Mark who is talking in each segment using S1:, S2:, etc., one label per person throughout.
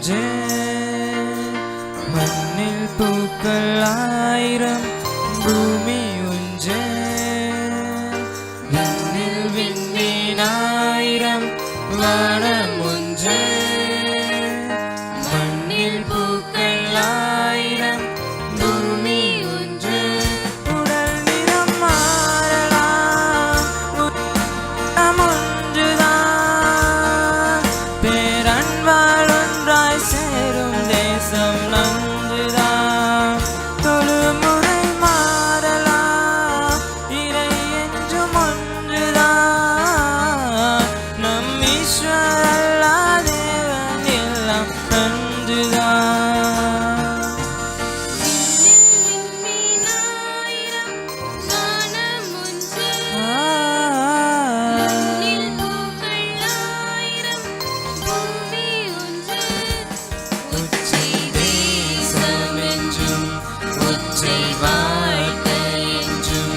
S1: ஒன்று மண்ணில் பூக்கள் ஆயிரம் பூமி sầm lắng இச்சை வாழ்க்கை என்றும்.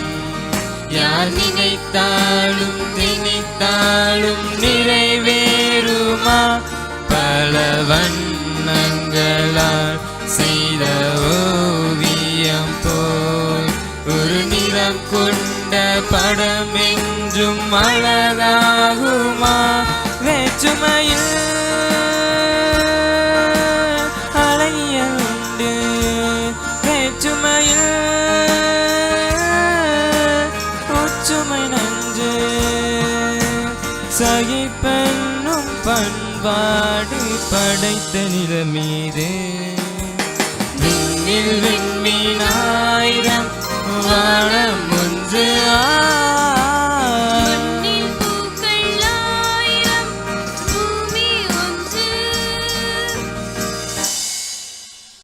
S1: யார் நினைத்தாலும் திணித்தாலும் நிறைவேறுமா? பல வண்ணங்களால் செய்த ஓவியம் போல் ஒரு நிறம் கொண்ட படம் அழகாகுமா? வேற்றுமையில் சகிப்பென்னும் பண்பாடு படைத்த நிலமீது விண்ணில் விண்மீனாயிரம் வா